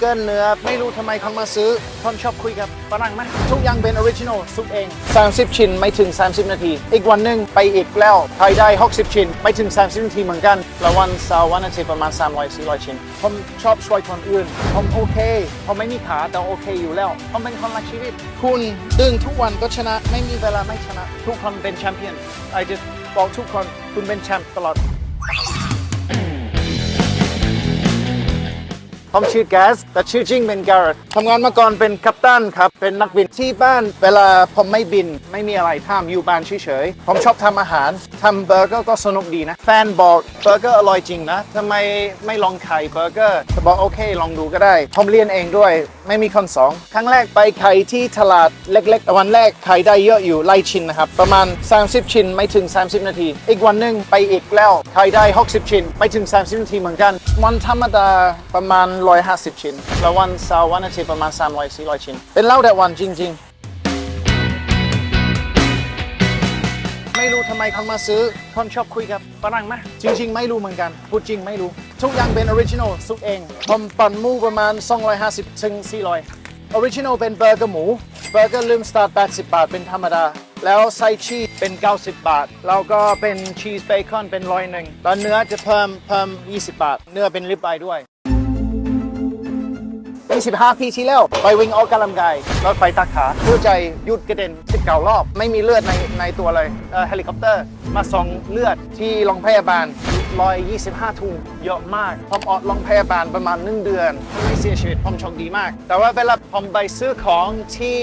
เกินเนื้อไม่รู้ทำไมเขามาซื้อคนชอบคุยกับฝรั่งไหมทุกอย่างเป็นออริจินอลซุปเอง 30 ชิ้นไม่ถึง 30 นาที อีกวันหนึ่งไปอีกแล้วภายได้ 60 ชิ้น ไม่ถึง 30 นาทีเหมือนกันล้ววันเสาร์วันอาทิตย์ประมาณ 300-400 ชิ้น ผมชอบช่วยคนอื่น ผมโอเค ผมไม่มีขาแต่โอเคอยู่แล้ว ผมเป็นคนรักชีวิต คุณดึงทุกวันก็ชนะ ไม่มีเวลาไม่ชนะ ทุกคนเป็นแชมเปี้ยน I just บอกทุกคนคุณเป็นแชมป์ตลอด ผมชื่อแกสแต่ชื่อจริงเป็นการ์ดทำงานมาก่อนเป็นกัปตันครับ เป็นนักบินที่บ้าน เวลาผมไม่บินไม่มีอะไรทำอยู่บ้านเฉยๆ ผมชอบทำอาหารทำเบอร์เกอร์ก็สนุกดีนะ แฟนบอกเบอร์เกอร์อร่อยจริงนะทำไมไม่ลองไข่เบอร์เกอร์จะบอกโอเค ลองดูก็ได้ ผมเรียนเองด้วย ไม่มีคนสอง ครั้งแรกไปไข่ที่ตลาดเล็กๆ วันแรกไข่ได้เยอะอยู่ไล่ชิ้นนะครับ ประมาณ 30 ชิ้นไม่ถึง 30 นาที อีกวันหนึ่งไปอีกแล้วไข่ได้ 60 ชิ้นไม่ถึง 30 นาทีเหมือนกันวันธรรมดาประมาณ150 ชิ้น แล้ววันเสาร์วันอาทิตย์ประมาณ 300-400 ชิ้น เป็นเหล้าแต่วันจริง ๆ ไม่รู้ทำไมเขามาซื้อคนชอบคุยกับฝรั่งไหมจริง ๆ ไม่รู้เหมือนกัน พูดจริงไม่รู้ ทุกอย่างเป็นออริจินอลซุปเองผมปั่นหมูประมาณ 250ถึง400ออริจินอลเป็นเบอร์เกอร์หมู เบอร์เกอร์ลืมสตาร์ท80 บาทเป็นธรรมดาแล้วไส้ชีสเป็น 90 บาท แล้วก็เป็นชีสเบคอนเป็นร้อยหนึ่งแล้วเนื้อจะเพิ่มเพิ่ม 20 บาท เนื้อเป็นริบไอด้วย 25 ปีที่แล้ว ไปวิ่งออกกำลังกายรถไฟตักขาหัวใจหยุดกระเด็น 19รอบ ไม่มีเลือดในในตัวเลยเอ่อเฮลิคอปเตอร์ มาส่องเลือดที่โรงพยาบาล125 ถุงเยอะมากผมออกโรงพยาบาลประมาณ1เดือนไม่เสียชีวิตผมโชคดีมาก แต่ว่าเวลาผมไปซื้อของที่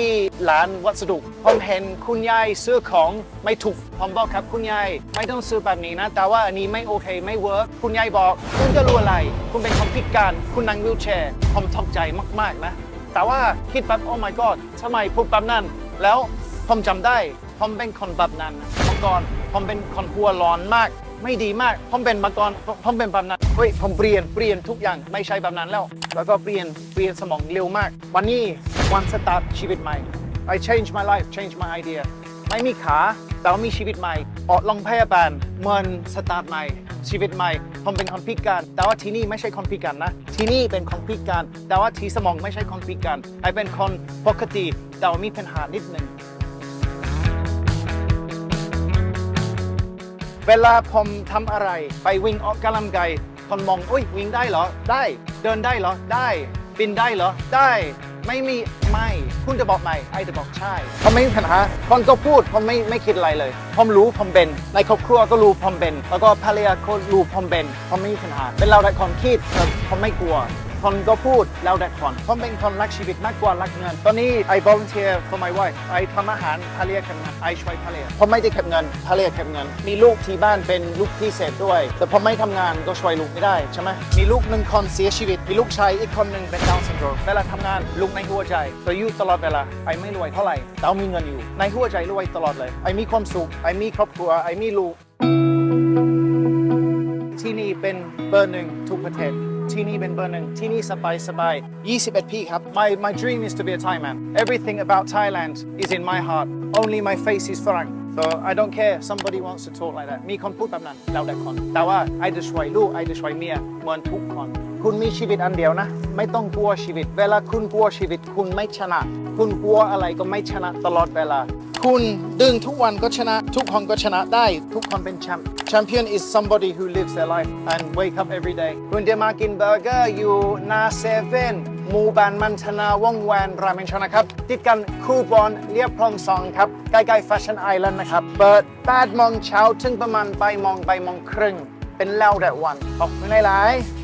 ร้านวัสดุผมเห็นคุณยายซื้อของไม่ถูกผมบอกครับคุณยายไม่ต้องซื้อแบบนี้นะ แต่ว่าอันนี้ไม่โอเคไม่เวิร์กคุณยายบอก คุณจะรู้อะไร คุณเป็นคนพิการคุณนั่งวิวแชร์ผมตกใจมากๆนะแต่ว่าคิดแบบโอ้ my god ทำไมพูดแบบนั้นแล้ว ผมจำได้ ผมเป็นคนแบบนั้นเมื่อก่อนผมเป็นคนหัวร้อนมาก ไม่ดีมาก ผมเป็นมาก่อนผมเป็นแบบนั้นเฮ้ยผมเปลี่ยนเปลี่ยนทุกอย่างไม่ใช่แบบนั้นแล้ว แล้วก็เปลี่ยนเปลี่ยนสมองเร็วมาก วันนี้วันสตาร์ทชีวิตใหม่ I change my life change my idea ไม่มีขาแต่ว่ามีชีวิตใหม่ออกโรงพยาบาลเหมือนสตาร์ทใหม่ชีวิตใหม่ผมเป็นคนพิการ แต่ว่าที่นี่ไม่ใช่คนพิการนะ ที่นี่เป็นคนพิการ แต่ว่าที่สมองไม่ใช่คนพิการไอเป็นคนปกติแต่ว่ามีปัญหานิดหนึ่ง เวลาผมทำอะไร ไปวิ่งออกกำลังกายคนมองอุ้ยวิ่งได้เหรอ ได้ เดินได้เหรอ ได้ บินได้เหรอ ได้ ไม่มีไม่ คุณจะบอกไม่ไอจะบอกใช่ผมไม่มีปัญหาคนก็พูดผมไม่ไม่คิดอะไรเลยผมรู้ผมเป็น ในครอบครัวก็รู้ผมเป็น แล้วก็ภรรยาก็รู้ผมเป็นผมไม่มีปัญหาเป็นเราแต่คนคิดแต่ผมไม่กลัว คนก็พูดแล้วแต่คนผมเป็นคนรักชีวิตมากกว่ารักเงิน ตอนนี้ I volunteer for my wife ไอทำอาหารภรรยาเก็บเงินไอช่วยภรรยาผมไม่ได้เก็บเงินภรรยาเก็บเงิน มีลูกที่บ้านเป็นลูกพิเศษด้วย แต่ผมไม่ทำงานก็ช่วยลูกไม่ได้ใช่ไหมมีลูกหนึ่งคนเสียชีวิต มีลูกชายอีกคนหนึ่งเป็นดาวน์ซินโดรมเวลาทำงานลูกในหัวใจแต่อยู่ตลอดเวลาไอไม่รวยเท่าไหร่แต่มีเงินอยู่ ในหัวใจรวยตลอดเลยไอมีความสุขไอมีครอบครัวไอมีลูกที่นี่เป็นเบอร์หนึ่งทุกประเทศ ที่นี่เป็นเบอร์หนึ่งที่นี่สบายสบาย21ปีครับ my my dream is to be a Thai man everything about Thailand is in my heart only my face is ฝรั่ง so I don't care somebody wants to talk like that มีคนพูดแบบนั้นแล้วแต่คนแต่ว่าไอจะช่วยลูกไอจะช่วยเมียเหมือนทุกคนคุณมีชีวิตอันเดียวนะ ไม่ต้องกลัวชีวิต เวลาคุณกลัวชีวิตคุณไม่ชนะ คุณกลัวอะไรก็ไม่ชนะตลอดเวลา คุณดึงทุกวันก็ชนะ ทุกคนก็ชนะได้ ทุกคนเป็นแชมป์ Champion is somebody who lives their life and wake up every day คุณจะมากินเบอร์เกอร์อยู่หนาเซเว่นมูบานมันธนาว่องแวนรามเมนชนะครับ ติดกันคูบอนเรียบคลองสองครับ ใกล้ๆ Fashion Island นะครับ เปิด8โมงเช้าถึงประมาณบ่ายโมงบ่ายโมงครึ่ง เป็นแล้วแต่วัน ขอบคุณหลายๆ